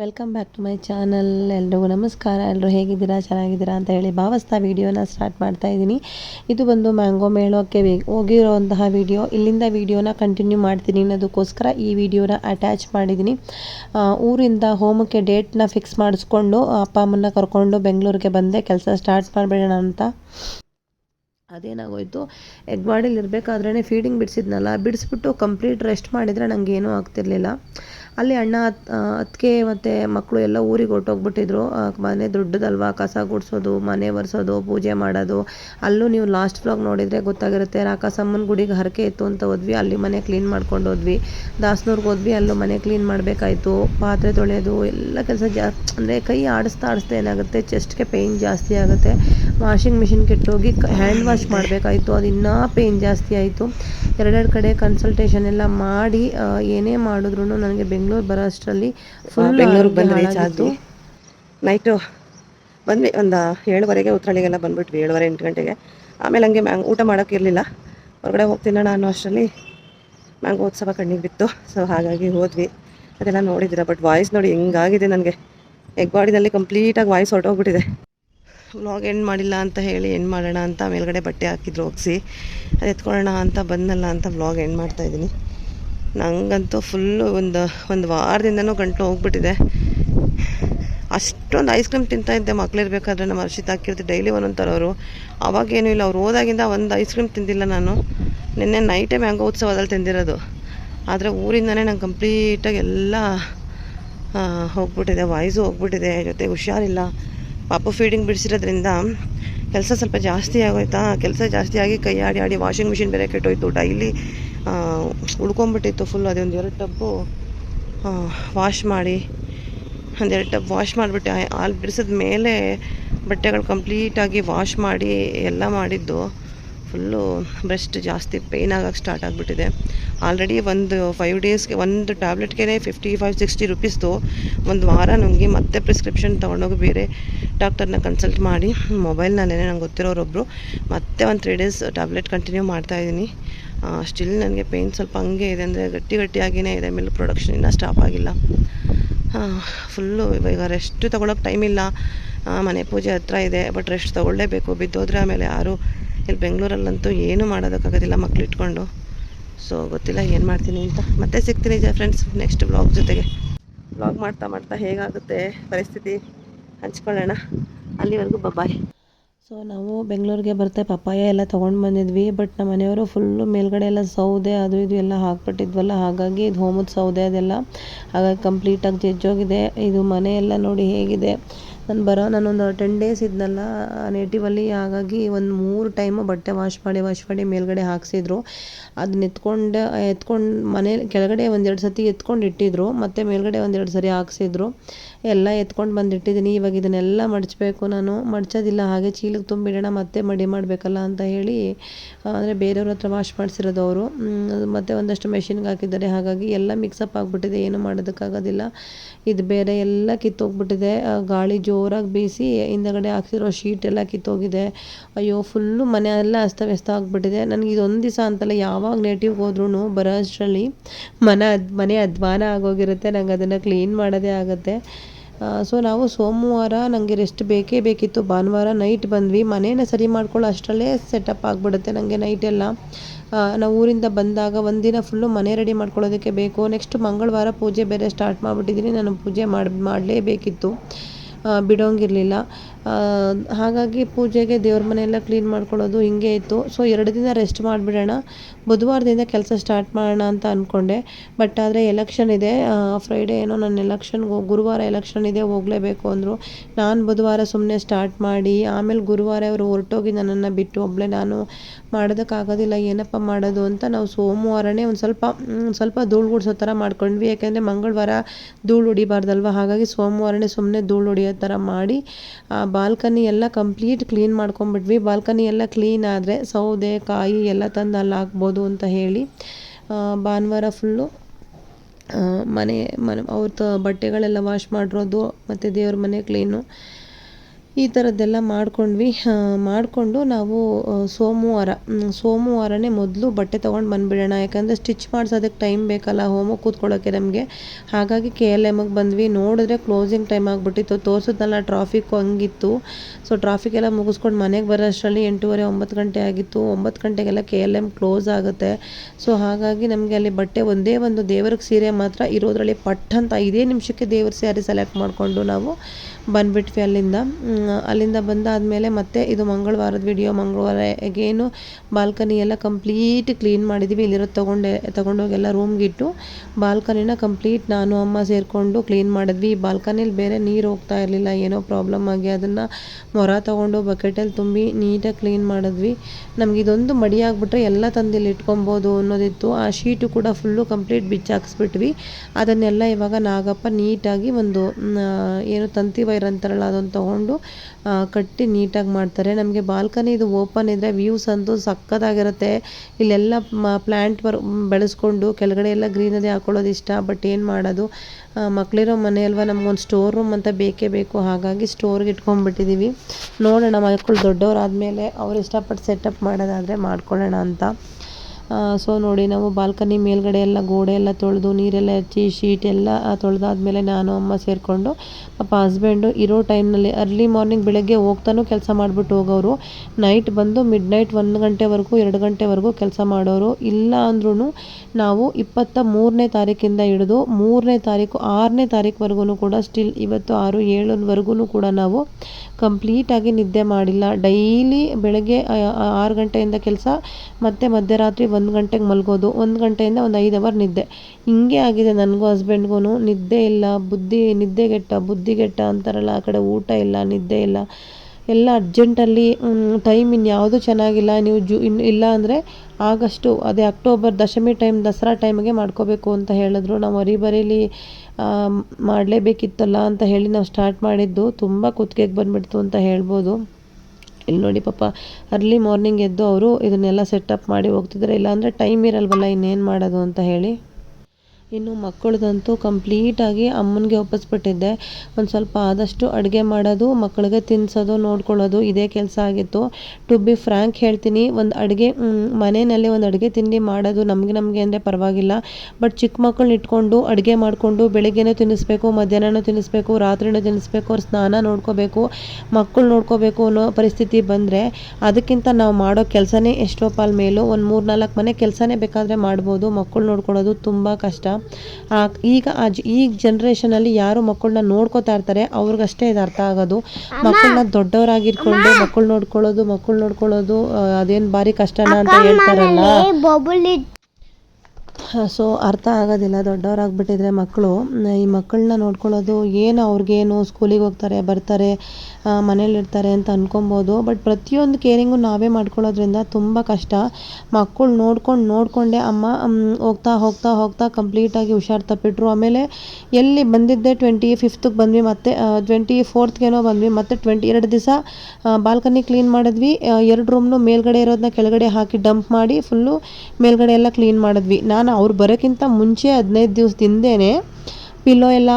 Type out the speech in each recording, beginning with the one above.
Welcome back to my channel ಎಲ್ರಿಗೂ ನಮಸ್ಕಾರ. ಎಲ್ಲರೂ ಹೇಗಿದ್ದೀರಾ? ಚೆನ್ನಾಗಿದ್ದೀರಾ ಅಂತ ಹೇಳಿ ಭಾವಿಸ್ತಾ ವಿಡಿಯೋನ ಸ್ಟಾರ್ಟ್ ಮಾಡ್ತಾ ಇದ್ದೀನಿ. ಇದು ಬಂದು ಮ್ಯಾಂಗೋ ಮೇಳೋಕ್ಕೆ ಹೋಗಿರೋಂತಹ ವೀಡಿಯೋ ಇಲ್ಲಿಂದ ವೀಡಿಯೋನ ಕಂಟಿನ್ಯೂ ಮಾಡ್ತೀನಿ ಅನ್ನೋದಕ್ಕೋಸ್ಕರ ಈ ವಿಡಿಯೋನ ಅಟ್ಯಾಚ್ ಮಾಡಿದ್ದೀನಿ. ಊರಿಂದ ಹೋಮಕ್ಕೆ ಡೇಟ್ನ ಫಿಕ್ಸ್ ಮಾಡಿಸ್ಕೊಂಡು, ಅಪ್ಪ ಅಮ್ಮನ್ನ ಕರ್ಕೊಂಡು ಬೆಂಗಳೂರಿಗೆ ಬಂದೆ. ಕೆಲಸ ಸ್ಟಾರ್ಟ್ ಮಾಡಿಬಿಡೋಣ ಅಂತ. ಅದೇನಾಗೋಯ್ತು? ಎಗ್ ಮಾಡಲಿರಬೇಕಾದ್ರೇ ಫೀಡಿಂಗ್ ಬಿಡಿಸಿದ್ನಲ್ಲ. ಬಿಡಿಸ್ಬಿಟ್ಟು ಕಂಪ್ಲೀಟ್ ರೆಸ್ಟ್ ಮಾಡಿದರೆ ನನಗೇನೂ ಆಗ್ತಿರ್ಲಿಲ್ಲ. ಅಲ್ಲಿ ಅಣ್ಣ ಅತ್ತಿಗೆ ಮತ್ತು ಮಕ್ಕಳು ಎಲ್ಲ ಊರಿಗೆ ಹೊರ್ಟೋಗ್ಬಿಟ್ಟಿದ್ರು. ಮನೆ ದೊಡ್ಡದಲ್ವಾ? ಕಸ ಗುಡಿಸೋದು, ಮನೆ ಒರೆಸೋದು, ಪೂಜೆ ಮಾಡೋದು. ಅಲ್ಲೂ ನೀವು ಲಾಸ್ಟ್ ವ್ಲಾಗ್ ನೋಡಿದರೆ ಗೊತ್ತಾಗಿರುತ್ತೆ, ರಾಕಸಮ್ಮನ ಗುಡಿಗೆ ಹರಕೆ ಇತ್ತು ಅಂತ ಹೋದ್ವಿ. ಅಲ್ಲಿ ಮನೆ ಕ್ಲೀನ್ ಮಾಡ್ಕೊಂಡು ಹೋದ್ವಿ. ದಾಸನೂರ್ಗೆ ಹೋದ್ವಿ. ಅಲ್ಲೂ ಮನೆ ಕ್ಲೀನ್ ಮಾಡಬೇಕಾಯ್ತು. ಪಾತ್ರೆ ತೊಳೆಯೋದು, ಎಲ್ಲ ಕೆಲಸ ಜಾ, ಅಂದರೆ ಕೈ ಆಡಿಸ್ತಾ ಆಡಿಸ್ತಾ ಏನಾಗುತ್ತೆ? ಚೆಸ್ಟ್ಗೆ ಪೇಯ್ನ್ ಜಾಸ್ತಿ ಆಗುತ್ತೆ. ವಾಷಿಂಗ್ ಮಿಷಿನ್ ಕೆಟ್ಟೋಗಿ ಹ್ಯಾಂಡ್ ವಾಶ್ ಮಾಡಬೇಕಾಯ್ತು. ಅದು ಇನ್ನೂ ಪೇಯ್ನ್ ಜಾಸ್ತಿ ಆಯಿತು. ಎರಡೆರಡು ಕಡೆ ಕನ್ಸಲ್ಟೇಷನ್ ಎಲ್ಲ ಮಾಡಿ ಏನೇ ಮಾಡಿದ್ರು ನನಗೆ ಬೆಂಗಳೂರು ಬರೋ ಅಷ್ಟರಲ್ಲಿ ಫುಲ್ ಬೆಂಗಳೂರಿಗೆ ಬಂದು ರೀಚ್ ಆಯಿತು ನೈಟು ಬಂದ್ವಿ ಒಂದು ಏಳುವರೆಗೆ ಉತ್ತರಳಿಗೆಲ್ಲ ಬಂದುಬಿಟ್ವಿ ಏಳುವರೆ ಎಂಟು ಗಂಟೆಗೆ. ಆಮೇಲೆ ಹಂಗೆ ಮ್ಯಾಂಗ್ ಊಟ ಮಾಡೋಕ್ಕಿರಲಿಲ್ಲ ಹೊರಗಡೆ ಹೋಗ್ತೀನಣ್ಣ ಅನ್ನೋ ಅಷ್ಟರಲ್ಲಿ ಮ್ಯಾಂಗೋ ಉತ್ಸವ ಕಣ್ಣಿಗೆ ಬಿತ್ತು. ಸೊ ಹಾಗಾಗಿ ಹೋದ್ವಿ. ಅದೆಲ್ಲ ನೋಡಿದ್ದೀರ ಬಟ್ ವಾಯ್ಸ್ ನೋಡಿ ಹೆಂಗಾಗಿದೆ ನನಗೆ. ಎಗ್ ಬಾಡಿನಲ್ಲಿ ಕಂಪ್ಲೀಟಾಗಿ ವಾಯ್ಸ್ ಹೊರಟೋಗ್ಬಿಟ್ಟಿದೆ. ವ್ಲಾಗ್ ಎಂಡ್ ಮಾಡಿಲ್ಲ ಅಂತ ಹೇಳಿ ಎಂಡ್ ಮಾಡೋಣ ಅಂತ ಮೇಲ್ಗಡೆ ಬಟ್ಟೆ ಹಾಕಿದ್ರು ಹೋಗಿಸಿ ಅದು ಎತ್ಕೊಳ್ಳೋಣ ಅಂತ ಬಂದಲ್ಲ ಅಂತ ವ್ಲಾಗ್ ಎಂಡ್ ಮಾಡ್ತಾ ಇದ್ದೀನಿ ನಂಗಂತೂ ಫುಲ್ಲು ಒಂದು ಒಂದು ವಾರದಿಂದನೂ ಗಂಟಲು ಹೋಗ್ಬಿಟ್ಟಿದೆ. ಅಷ್ಟೊಂದು ಐಸ್ ಕ್ರೀಮ್ ತಿಂತಾ ಇದ್ದೆ, ಮಕ್ಳಿರ್ಬೇಕಾದ್ರೆ ನಮ್ಮ ಹರ್ಷಿತ್ ಹಾಕಿರ್ತೀವಿ ಡೈಲಿ ಒಂದೊಂದು ತರೋರು. ಅವಾಗೇನು ಇಲ್ಲ, ಅವ್ರು ಹೋದಾಗಿಂದ ಒಂದು ಐಸ್ ಕ್ರೀಮ್ ತಿಂದಿಲ್ಲ ನಾನು. ನಿನ್ನೆ ನೈಟೇ ಮ್ಯಾಂಗೋ ಉತ್ಸವದಲ್ಲಿ ತಿಂದಿರೋದು. ಆದರೆ ಊರಿಂದನೇ ನಂಗೆ ಕಂಪ್ಲೀಟಾಗಿ ಎಲ್ಲ ಹೋಗ್ಬಿಟ್ಟಿದೆ ವಾಯ್ಸು ಹೋಗ್ಬಿಟ್ಟಿದೆ ಜೊತೆಗೆ ಹುಷಾರಿಲ್ಲ. ಪಾಪು ಫೀಡಿಂಗ್ ಬಿಡಿಸಿರೋದ್ರಿಂದ ಕೆಲಸ ಸ್ವಲ್ಪ ಜಾಸ್ತಿ ಆಗೋಯ್ತಾ, ಕೆಲಸ ಜಾಸ್ತಿ ಆಗಿ ಕೈ ಆಡಿ ಆಡಿ ವಾಷಿಂಗ್ ಮಿಷಿನ್ ಬೇರೆ ಕೆಟ್ಟೋಯ್ತು, ಡೈಲಿ ಉಳ್ಕೊಂಬಿಟ್ಟಿತ್ತು ಫುಲ್ ಅದೊಂದು ಎರಡು ಟಬ್ಬು. ವಾಶ್ ಮಾಡಿ ಒಂದೆರಡು ಟಬ್ ವಾಶ್ ಮಾಡಿಬಿಟ್ಟೆ ಹಾಲು ಬಿಡಿಸಿದ ಮೇಲೆ ಬಟ್ಟೆಗಳು ಕಂಪ್ಲೀಟಾಗಿ ವಾಶ್ ಮಾಡಿ ಎಲ್ಲ ಮಾಡಿದ್ದು. ಫುಲ್ಲು ಬ್ರೆಸ್ಟ್ ಜಾಸ್ತಿ ಪೇಯ್ನ್ ಆಗೋಕ್ಕೆ ಸ್ಟಾರ್ಟ್ ಆಗಿಬಿಟ್ಟಿದೆ. ಆಲ್ರೆಡಿ ಒಂದು ಫೈವ್ ಡೇಸ್ಗೆ ಒಂದು ಟ್ಯಾಬ್ಲೆಟ್ಗೆ ಫಿಫ್ಟಿ ಫೈವ್ ಸಿಕ್ಸ್ಟಿ ರುಪೀಸ್ದು ಒಂದು ವಾರ ನುಂಗಿ ಮತ್ತೆ ಪ್ರಿಸ್ಕ್ರಿಪ್ಷನ್ ತೊಗೊಂಡೋಗಿ ಬೇರೆ ಡಾಕ್ಟರ್ನ ಕನ್ಸಲ್ಟ್ ಮಾಡಿ. ಮೊಬೈಲ್ನಲ್ಲೇ ನಂಗೆ ಗೊತ್ತಿರೋರೊಬ್ಬರು ಮತ್ತೆ ಒಂದು ತ್ರೀ ಡೇಸ್ ಟ್ಯಾಬ್ಲೆಟ್ ಕಂಟಿನ್ಯೂ ಮಾಡ್ತಾಯಿದ್ದೀನಿ ಸ್ಟಿಲ್ ನನಗೆ ಪೇಯ್ನ್ ಸ್ವಲ್ಪ ಹಂಗೆ ಇದೆ ಅಂದರೆ ಗಟ್ಟಿ ಗಟ್ಟಿಯಾಗಿಯೇ ಇದೆ ಮೇಲೆ ಪ್ರೊಡಕ್ಷನ್ ಇನ್ನೂ ಸ್ಟಾಪ್ ಆಗಿಲ್ಲ. ಫುಲ್ಲು ಇವಾಗ ರೆಸ್ಟ್ ತೊಗೊಳಕ್ಕೆ ಟೈಮ್ ಇಲ್ಲ. ಮನೆ ಪೂಜೆ ಹತ್ರ ಇದೆ ಬಟ್ ರೆಸ್ಟ್ ತೊಗೊಳ್ಳೇಬೇಕು. ಬಿದ್ದೋದ್ರೆ ಆಮೇಲೆ ಯಾರು ಇಲ್ಲಿ ಬೆಂಗಳೂರಲ್ಲಂತೂ ಏನೂ ಮಾಡೋದಕ್ಕಾಗೋದಿಲ್ಲ ಮಕ್ಳು ಇಟ್ಕೊಂಡು. ಸೊ ಗೊತ್ತಿಲ್ಲ ಏನು ಮಾಡ್ತೀನಿ ಅಂತ. ಮತ್ತೆ ಸಿಗ್ತೀನಿ ಫ್ರೆಂಡ್ಸ್ ನೆಕ್ಸ್ಟ್ ಬ್ಲಾಗ್ ಜೊತೆಗೆ. ಬ್ಲಾಗ್ ಮಾಡ್ತಾ ಮಾಡ್ತಾ ಹೇಗಾಗುತ್ತೆ ಪರಿಸ್ಥಿತಿ? ಹಂಚ್ಕೊಳ್ಳೋಣ. ಅಲ್ಲಿವರೆಗೂ ಬಾಯ್ ಸೊ ನಾವು ಬೆಂಗಳೂರಿಗೆ ಬರ್ತಾ ಪಪ್ಪಾಯ ಎಲ್ಲ ತೊಗೊಂಡು ಬಂದಿದ್ವಿ ಬಟ್ ನಮ್ಮ ಮನೆಯವರು ಫುಲ್ಲು ಮೇಲ್ಗಡೆ ಎಲ್ಲ ಸೌದೆ ಅದು ಇದು ಎಲ್ಲ ಹಾಕ್ಬಿಟ್ಟಿದ್ವಲ್ಲ, ಹಾಗಾಗಿ ಇದು ಹೋಮದ ಸೌದೆ ಅದೆಲ್ಲ. ಹಾಗಾಗಿ ಕಂಪ್ಲೀಟಾಗಿ ಜಜ್ಜೋಗಿದೆ. ಇದು ಮನೆ ಎಲ್ಲ ನೋಡಿ ಹೇಗಿದೆ. ನಾನು ಬರೋ ನಾನೊಂದು ಟೆನ್ ಡೇಸ್ ಇದ್ನಲ್ಲ ನೇಟಿವಲ್ಲಿ ಹಾಗಾಗಿ ಒಂದು ಮೂರು ಟೈಮು ಬಟ್ಟೆ ವಾಶ್ ಮಾಡಿ ವಾಶ್ ಮಾಡಿ ಮೇಲ್ಗಡೆ ಹಾಕ್ಸಿದ್ರು. ಅದನ್ನ ಎತ್ಕೊಂಡು ಎತ್ಕೊಂಡು ಮನೆ ಕೆಳಗಡೆ ಒಂದೆರಡು ಸತಿ ಎತ್ಕೊಂಡು ಇಟ್ಟಿದ್ರು, ಮತ್ತು ಮೇಲ್ಗಡೆ ಒಂದೆರಡು ಸರಿ ಹಾಕ್ಸಿದ್ರು. ಎಲ್ಲ ಎತ್ಕೊಂಡು ಬಂದು ಇಟ್ಟಿದ್ದೀನಿ ಇವಾಗ ಇದನ್ನೆಲ್ಲ ಮಡಚಬೇಕು ನಾನು. ಮಡ್ಚೋದಿಲ್ಲ, ಹಾಗೆ ಚೀಲಕ್ಕೆ ತುಂಬಿಡೋಣ, ಮತ್ತೆ ಮಡಿ ಮಾಡಬೇಕಲ್ಲ ಅಂತ ಹೇಳಿ, ಅಂದರೆ ಬೇರೆಯವ್ರ ಹತ್ರ ವಾಶ್ ಮಾಡಿಸಿರೋದು ಅವರು. ಮತ್ತು ಒಂದಷ್ಟು ಮೆಷಿನ್ಗೆ ಹಾಕಿದ್ದಾರೆ, ಹಾಗಾಗಿ ಎಲ್ಲ ಮಿಕ್ಸಪ್ ಆಗಿಬಿಟ್ಟಿದೆ, ಏನು ಮಾಡೋದಕ್ಕಾಗೋದಿಲ್ಲ. ಇದು ಬೇರೆ ಎಲ್ಲ ಕಿತ್ತೋಗ್ಬಿಟ್ಟಿದೆ ಗಾಳಿ ಗಾಳಿ ಜೋರಾಗಿ ಬೀಸಿ ಹಿಂದಗಡೆ ಹಾಕ್ಸಿರೋ ಶೀಟ್ ಎಲ್ಲ ಕಿತ್ತೋಗಿದೆ. ಅಯ್ಯೋ, ಫುಲ್ಲು ಮನೆ ಎಲ್ಲ ಅಸ್ತವ್ಯಸ್ತ ಆಗಿಬಿಟ್ಟಿದೆ. ನನಗೆ ಇದೊಂದು ದಿವಸ ಅಂತಲ್ಲ ಯಾವಾಗ ನೇಟಿವ್ಗೆ ಹೋದ್ರೂ ಬರೋ ಅಷ್ಟರಲ್ಲಿ ಮನೆ ಮನೆ ಅಧ್ವಾನ ಆಗೋಗಿರುತ್ತೆ. ನಂಗೆ ಅದನ್ನು ಕ್ಲೀನ್ ಮಾಡೋದೇ ಆಗುತ್ತೆ. ಸೊ ನಾವು ಸೋಮವಾರ ನನಗೆ ರೆಸ್ಟ್ ಬೇಕೇ ಬೇಕಿತ್ತು. ಭಾನುವಾರ ನೈಟ್ ಬಂದ್ವಿ. ಮನೇನ ಸರಿ ಮಾಡ್ಕೊಳ್ಳೋ ಅಷ್ಟರಲ್ಲೇ ಸೆಟಪ್ ಆಗಿಬಿಡುತ್ತೆ ನನಗೆ ನೈಟೆಲ್ಲ ನಾವು ಊರಿಂದ ಬಂದಾಗ ಒಂದಿನ ಫುಲ್ಲು ಮನೆ ರೆಡಿ ಮಾಡ್ಕೊಳ್ಳೋದಕ್ಕೆ ಬೇಕು. ನೆಕ್ಸ್ಟ್ ಮಂಗಳವಾರ ಪೂಜೆ ಬೇರೆ ಸ್ಟಾರ್ಟ್ ಮಾಡಿಬಿಟ್ಟಿದ್ದೀನಿ ನಾನು ಪೂಜೆ ಮಾಡಿ ಮಾಡಲೇಬೇಕಿತ್ತು ಬಿಡೋಂಗಿರಲಿಲ್ಲ. ಹಾಗಾಗಿ ಪೂಜೆಗೆ ದೇವ್ರ ಮನೆಯೆಲ್ಲ ಕ್ಲೀನ್ ಮಾಡ್ಕೊಳ್ಳೋದು ಹಿಂಗೆ ಇತ್ತು. ಸೊ ಎರಡು ದಿನ ರೆಸ್ಟ್ ಮಾಡಿಬಿಡೋಣ. ಬುಧವಾರದಿಂದ ಕೆಲಸ ಸ್ಟಾರ್ಟ್ ಮಾಡೋಣ ಅಂತ ಅಂದ್ಕೊಂಡೆ ಬಟ್ ಆದರೆ ಎಲೆಕ್ಷನ್ ಇದೆ. ಫ್ರೈಡೇ ಏನೋ ನನ್ನ ಎಲೆಕ್ಷನ್ಗೆ ಗುರುವಾರ ಎಲೆಕ್ಷನ್ ಇದೆ, ಹೋಗಲೇಬೇಕು ಅಂದರು. ನಾನು ಬುಧವಾರ ಸುಮ್ಮನೆ ಸ್ಟಾರ್ಟ್ ಮಾಡಿ, ಆಮೇಲೆ ಗುರುವಾರ ಅವರು ಹೊರಟೋಗಿ ನನ್ನನ್ನು ಬಿಟ್ಟು ಒಬ್ಬಳೇ ನಾನು ಮಾಡೋದಕ್ಕಾಗೋದಿಲ್ಲ, ಏನಪ್ಪ ಮಾಡೋದು ಅಂತ ನಾವು ಸೋಮವಾರನೇ ಒಂದು ಸ್ವಲ್ಪ ಸ್ವಲ್ಪ ಧೂಳು ಗುಡಿಸೋ ಥರ ಮಾಡ್ಕೊಂಡ್ವಿ. ಯಾಕೆಂದರೆ ಮಂಗಳವಾರ ಧೂಳು ಹೊಡಿಬಾರ್ದಲ್ವ? ಹಾಗಾಗಿ ಸೋಮವಾರನೇ ಸುಮ್ಮನೆ ಧೂಳು ಹೊಡಿಯೋ ಥರ ಮಾಡಿ ಬಾಲ್ಕನಿ ಎಲ್ಲ ಕಂಪ್ಲೀಟ್ ಕ್ಲೀನ್ ಮಾಡ್ಕೊಂಬಿಟ್ವಿ ಬಾಲ್ಕನಿ ಎಲ್ಲ ಕ್ಲೀನ್ ಆದರೆ ಸೌದೆ, ಕಾಯಿ ಎಲ್ಲ ತಂದು ಅಲ್ಲಿ ಹಾಕ್ಬೋದು ಅಂತ ಹೇಳಿ ಭಾನುವಾರ ಫುಲ್ಲು ಮನೆ ಮನೆ ಅವ್ರದ್ದು ಬಟ್ಟೆಗಳೆಲ್ಲ ವಾಶ್ ಮಾಡಿರೋದು, ಮತ್ತು ದೇವ್ರ ಮನೆ ಕ್ಲೀನು ಈ ಥರದ್ದೆಲ್ಲ ಮಾಡ್ಕೊಂಡ್ವಿ. ಮಾಡಿಕೊಂಡು ನಾವು ಸೋಮವಾರ ಸೋಮವಾರನೇ ಮೊದಲು ಬಟ್ಟೆ ತೊಗೊಂಡು ಬಂದುಬಿಡೋಣ. ಯಾಕಂದರೆ ಸ್ಟಿಚ್ ಮಾಡ್ಸೋದಕ್ಕೆ ಟೈಮ್ ಬೇಕಲ್ಲ ಹೋಮಕ್ಕೆ ಕೂತ್ಕೊಳ್ಳೋಕ್ಕೆ ನಮಗೆ. ಹಾಗಾಗಿ ಕೆ ಎಲ್ ಎಮ್ಗೆ ಬಂದ್ವಿ. ನೋಡಿದ್ರೆ ಕ್ಲೋಸಿಂಗ್ ಟೈಮ್ ಆಗಿಬಿಟ್ಟಿತ್ತು. ತೋರಿಸಿದ್ನಲ್ಲ ಟ್ರಾಫಿಕ್ ಹಂಗಿತ್ತು. ಸೊ ಟ್ರಾಫಿಕ್ ಎಲ್ಲ ಮುಗಿಸ್ಕೊಂಡು ಮನೆಗೆ ಬರೋ ಅಷ್ಟರಲ್ಲಿ ಎಂಟೂವರೆ, ಒಂಬತ್ತು ಗಂಟೆ ಆಗಿತ್ತು. ಒಂಬತ್ತು ಗಂಟೆಗೆಲ್ಲ ಕೆ ಎಲ್ ಎಂ ಕ್ಲೋಸ್ ಆಗುತ್ತೆ. ಸೊ ಹಾಗಾಗಿ ನಮಗೆ ಅಲ್ಲಿ ಬಟ್ಟೆ ಒಂದೇ ಒಂದು ದೇವರಿಗೆ ಸೀರೆ ಮಾತ್ರ ಇರೋದ್ರಲ್ಲಿ ಪಟ್ ಅಂತ ಐದೇ ನಿಮಿಷಕ್ಕೆ ದೇವ್ರ ಸ್ಯಾರಿ ಸೆಲೆಕ್ಟ್ ಮಾಡಿಕೊಂಡು ನಾವು ಬಂದ್ಬಿಟ್ವಿ ಅಲ್ಲಿಂದ. ಅಲ್ಲಿಂದ ಬಂದಾದಮೇಲೆ ಮತ್ತೆ ಇದು ಮಂಗಳವಾರದ ವಿಡಿಯೋ ಮಂಗಳವಾರ ಏನು ಬಾಲ್ಕನಿ ಎಲ್ಲ ಕಂಪ್ಲೀಟ್ ಕ್ಲೀನ್ ಮಾಡಿದ್ವಿ. ಇಲ್ಲಿರೋದು ತೊಗೊಂಡೆ, ತೊಗೊಂಡೋಗಿ ಎಲ್ಲ ರೂಮ್ಗೆ ಇಟ್ಟು ಬಾಲ್ಕನಿನ ಕಂಪ್ಲೀಟ್ ನಾನು, ಅಮ್ಮ ಸೇರಿಕೊಂಡು ಕ್ಲೀನ್ ಮಾಡಿದ್ವಿ. ಈ ಬಾಲ್ಕನಿಲಿ ಬೇರೆ ನೀರು ಹೋಗ್ತಾ ಇರಲಿಲ್ಲ, ಏನೋ ಪ್ರಾಬ್ಲಮ್ ಆಗಿ ಅದನ್ನು ಮೊರ ತೊಗೊಂಡು ಬಕೆಟಲ್ಲಿ ತುಂಬಿ ನೀಟಾಗಿ ಕ್ಲೀನ್ ಮಾಡಿದ್ವಿ. ನಮ್ಗೆ ಇದೊಂದು ಮಡಿ ಆಗಿಬಿಟ್ರೆ ಎಲ್ಲ ತಂದಿಲ್ಲಿ ಇಟ್ಕೊಬೋದು ಅನ್ನೋದಿತ್ತು. ಆ ಶೀಟು ಕೂಡ ಫುಲ್ಲು ಕಂಪ್ಲೀಟ್ ಬಿಚ್ಚಾಕ್ಸ್ಬಿಟ್ವಿ. ಅದನ್ನೆಲ್ಲ ಇವಾಗ ನಾಗಪ್ಪ ನೀಟಾಗಿ ಒಂದು ಏನು ತಂತಿ ವೈರ್ ಅಂತಾರಲ್ಲ ಅದನ್ನು ತೊಗೊಂಡು ಕಟ್ಟಿ ನೀಟಾಗಿ ಮಾಡ್ತಾರೆ. ನಮಗೆ ಬಾಲ್ಕನಿ ಇದು ಓಪನ್ ಇದ್ದರೆ ವ್ಯೂಸ್ ಅಂತೂ ಸಕ್ಕತ್ತಾಗಿರುತ್ತೆ. ಇಲ್ಲೆಲ್ಲ ಪ್ಲ್ಯಾಂಟ್ ಬರ್ ಬೆಳೆಸ್ಕೊಂಡು ಕೆಳಗಡೆ ಎಲ್ಲ ಗ್ರೀನರಿ ಹಾಕೊಳ್ಳೋದು ಇಷ್ಟ, ಬಟ್ ಏನು ಮಾಡೋದು? ಮಕ್ಕಳಿರೋ ಮನೆ ಅಲ್ವಾ, ನಮ್ಗೊಂದು ಸ್ಟೋರ್ ರೂಮ್ ಅಂತ ಬೇಕೇ ಬೇಕು. ಹಾಗಾಗಿ ಸ್ಟೋರ್ಗೆ ಇಟ್ಕೊಂಡ್ಬಿಟ್ಟಿದ್ದೀವಿ ನೋಡೋಣ ಮಕ್ಕಳು ದೊಡ್ಡವರಾದಮೇಲೆ ಅವ್ರು ಇಷ್ಟಪಟ್ಟು ಸೆಟಪ್ ಮಾಡೋದಾದರೆ ಮಾಡ್ಕೊಳ್ಳೋಣ ಅಂತ. ಸೊ ನೋಡಿ ನಾವು ಬಾಲ್ಕನಿ ಮೇಲ್ಗಡೆ ಎಲ್ಲ ಗೋಡೆ ಎಲ್ಲ ತೊಳೆದು ನೀರೆಲ್ಲ ಹಚ್ಚಿ ಶೀಟ್ ಎಲ್ಲ ತೊಳೆದಾದ್ಮೇಲೆ ನಾನು, ಅಮ್ಮ ಸೇರಿಕೊಂಡು, ಪಾಪ ಹಸ್ಬೆಂಡು ಇರೋ ಟೈಮ್ನಲ್ಲಿ ಅರ್ಲಿ ಮಾರ್ನಿಂಗ್ ಬೆಳಗ್ಗೆ ಹೋಗ್ತಾನೂ ಕೆಲಸ ಮಾಡಿಬಿಟ್ಟು ಹೋಗೋರು. ನೈಟ್ ಬಂದು ಮಿಡ್ ನೈಟ್ ಒಂದು ಗಂಟೆವರೆಗೂ, ಎರಡು ಗಂಟೆವರೆಗೂ ಕೆಲಸ ಮಾಡೋರು. ಇಲ್ಲ ಅಂದ್ರೂ ನಾವು ಇಪ್ಪತ್ತ ಮೂರನೇ ತಾರೀಕಿಂದ ಹಿಡಿದು ಮೂರನೇ ತಾರೀಕು, ಆರನೇ ತಾರೀಕುವರೆಗೂ ಕೂಡ ಸ್ಟಿಲ್ ಇವತ್ತು ಆರು, ಏಳರವರೆಗೂ ಕೂಡ ನಾವು ಕಂಪ್ಲೀಟಾಗಿ ನಿದ್ದೆ ಮಾಡಿಲ್ಲ. ಡೈಲಿ ಬೆಳಗ್ಗೆ ಆರು ಗಂಟೆಯಿಂದ ಕೆಲಸ, ಮತ್ತು ಮಧ್ಯರಾತ್ರಿ ಒಂದು ಗಂಟೆಗೆ ಮಲಗೋದು, ಒಂದು ಗಂಟೆಯಿಂದ ಒಂದು ಐದು ಅವರ್ ನಿದ್ದೆ. ಹಿಂಗೆ ಆಗಿದೆ ನನಗೂ ಹಸ್ಬೆಂಡ್ಗೂ ನಿದ್ದೆ ಇಲ್ಲ, ಬುದ್ಧಿ ನಿದ್ದೆಗೆಟ್ಟ ಬುದ್ಧಿಗೆಟ್ಟ ಅಂತಾರಲ್ಲ, ಆ ಕಡೆ ಊಟ ಇಲ್ಲ, ನಿದ್ದೆ ಇಲ್ಲ. ಎಲ್ಲ ಅರ್ಜೆಂಟಲ್ಲಿ ಟೈಮ್ ಇನ್ಯಾವುದೂ ಚೆನ್ನಾಗಿಲ್ಲ. ನೀವು ಜೂ ಇನ್ನು ಇಲ್ಲ ಅಂದರೆ ಆಗಸ್ಟು ಅದೇ ಅಕ್ಟೋಬರ್ ದಶಮಿ ಟೈಮ್, ದಸರಾ ಟೈಮ್ಗೆ ಮಾಡ್ಕೋಬೇಕು ಅಂತ ಹೇಳಿದ್ರು. ನಾವು ಹರಿಬರೇಲಿ ಮಾಡಲೇಬೇಕಿತ್ತಲ್ಲ ಅಂತ ಹೇಳಿ ನಾವು ಸ್ಟಾರ್ಟ್ ಮಾಡಿದ್ದು. ತುಂಬ ಕುತ್ತಿಗೆಗೆ ಬಂದುಬಿಡ್ತು ಅಂತ ಹೇಳ್ಬೋದು. ಇಲ್ಲಿ ನೋಡಿ ಪಾಪ ಅರ್ಲಿ ಮಾರ್ನಿಂಗ್ ಎದ್ದು ಅವರು ಇದನ್ನೆಲ್ಲ ಸೆಟಪ್ ಮಾಡಿ ಹೋಗ್ತಿದ್ದಾರೆ. ಇಲ್ಲಾಂದರೆ ಟೈಮ್ ಇರಲ್ವಲ್ಲ ಇನ್ನೇನು ಮಾಡೋದು ಅಂತ ಹೇಳಿ. ಇನ್ನು ಮಕ್ಕಳದಂತೂ ಕಂಪ್ಲೀಟಾಗಿ ಅಮ್ಮನಿಗೆ ಒಪ್ಪಿಸ್ಬಿಟ್ಟಿದ್ದೆ. ಒಂದು ಸ್ವಲ್ಪ ಆದಷ್ಟು ಅಡುಗೆ ಮಾಡೋದು, ಮಕ್ಕಳಿಗೆ ತಿನ್ನಿಸೋದು ನೋಡ್ಕೊಳ್ಳೋದು ಇದೇ ಕೆಲಸ ಆಗಿತ್ತು. ಟು ಬಿ ಫ್ರ್ಯಾಂಕ್ ಹೇಳ್ತೀನಿ, ಒಂದು ಅಡುಗೆ ಮನೆಯಲ್ಲಿ ಒಂದು ಅಡುಗೆ ತಿಂಡಿ ಮಾಡೋದು ನಮಗೆ ನಮಗೆ ಅಂದರೆ ಪರವಾಗಿಲ್ಲ. ಬಟ್ ಚಿಕ್ಕ ಮಕ್ಕಳನ್ನ ಇಟ್ಕೊಂಡು ಅಡುಗೆ ಮಾಡಿಕೊಂಡು ಬೆಳಿಗ್ಗೆನೂ ತಿನ್ನಿಸ್ಬೇಕು, ಮಧ್ಯಾಹ್ನನೂ ತಿನ್ನಿಸ್ಬೇಕು, ರಾತ್ರಿನೂ ತಿನ್ನಿಸ್ಬೇಕು, ಅವ್ರು ಸ್ನಾನ ನೋಡ್ಕೋಬೇಕು, ಮಕ್ಕಳು ನೋಡ್ಕೋಬೇಕು ಅನ್ನೋ ಪರಿಸ್ಥಿತಿ ಬಂದರೆ ಅದಕ್ಕಿಂತ ನಾವು ಮಾಡೋ ಕೆಲಸನೇ ಎಷ್ಟೋ ಪಾಲ್ ಮೇಲೂ ಒಂದು ಮೂರು ನಾಲ್ಕು ಮನೆ ಕೆಲಸನೇ ಬೇಕಾದರೆ ಮಾಡ್ಬೋದು. ಮಕ್ಕಳು ನೋಡ್ಕೊಳ್ಳೋದು ತುಂಬ ಕಷ್ಟ. ಈಗ ಈ ಜನ್ರೇಷನಲ್ಲಿ ಯಾರು ಮಕ್ಕಳನ್ನ ನೋಡ್ಕೋತಾ ಇರ್ತಾರೆ ಅವ್ರಿಗಷ್ಟೇ ಇದು ಅರ್ಥ ಆಗೋದು. ಮಕ್ಕಳನ್ನ ದೊಡ್ಡವರಾಗಿರ್ಕೊಂಡು ಮಕ್ಕಳು ನೋಡ್ಕೊಳ್ಳೋದು ಮಕ್ಕಳು ನೋಡ್ಕೊಳ್ಳೋದು ಅದೇನು ಭಾರಿ ಕಷ್ಟನಾ ಅಂತ ಹೇಳ್ತಾರಲ್ಲ. ಸೊ ಅರ್ಥ ಆಗೋದಿಲ್ಲ. ದೊಡ್ಡವರಾಗ್ಬಿಟ್ಟಿದ್ರೆ ಮಕ್ಕಳು ಈ ಮಕ್ಕಳನ್ನ ನೋಡ್ಕೊಳ್ಳೋದು ಏನು ಅವ್ರಿಗೇನು ಸ್ಕೂಲಿಗೆ ಹೋಗ್ತಾರೆ, ಬರ್ತಾರೆ ಮನೇಲಿರ್ತಾರೆ ಅಂತ ಅನ್ಕೊಬೋದು. ಬಟ್ ಪ್ರತಿಯೊಂದು ಕೇರಿಂಗು ನಾವೇ ಮಾಡ್ಕೊಳ್ಳೋದ್ರಿಂದ ತುಂಬ ಕಷ್ಟ. ಮಕ್ಕಳು ನೋಡ್ಕೊಂಡು ನೋಡಿಕೊಂಡೆ ಅಮ್ಮ ಹೋಗ್ತಾ ಹೋಗ್ತಾ ಹೋಗ್ತಾ ಕಂಪ್ಲೀಟಾಗಿ ಹುಷಾರು ತಪ್ಪಿಟ್ರು. ಆಮೇಲೆ ಎಲ್ಲಿ ಬಂದಿದ್ದೆ ಟ್ವೆಂಟಿ ಫಿಫ್ತ್ಗೆ ಬಂದ್ವಿ ಮತ್ತೆ ಟ್ವೆಂಟಿ ಫೋರ್ತ್ಗೇನೋ ಬಂದ್ವಿ ಮತ್ತೆ ಟ್ವೆಂಟಿ ಎರಡು ದಿವಸ ಬಾಲ್ಕನಿ ಕ್ಲೀನ್ ಮಾಡಿದ್ವಿ. ಎರಡು ರೂಮ್ನು ಮೇಲ್ಗಡೆ ಇರೋದನ್ನ ಕೆಳಗಡೆ ಹಾಕಿ ಡಂಪ್ ಮಾಡಿ ಫುಲ್ಲು ಮೇಲ್ಗಡೆ ಎಲ್ಲ ಕ್ಲೀನ್ ಮಾಡಿದ್ವಿ. ನಾನು ಅವ್ರು ಬರೋಕ್ಕಿಂತ ಮುಂಚೆ ಹದಿನೈದು ದಿವಸದಿಂದೇನೆ ಪಿಲ್ಲೋ ಎಲ್ಲ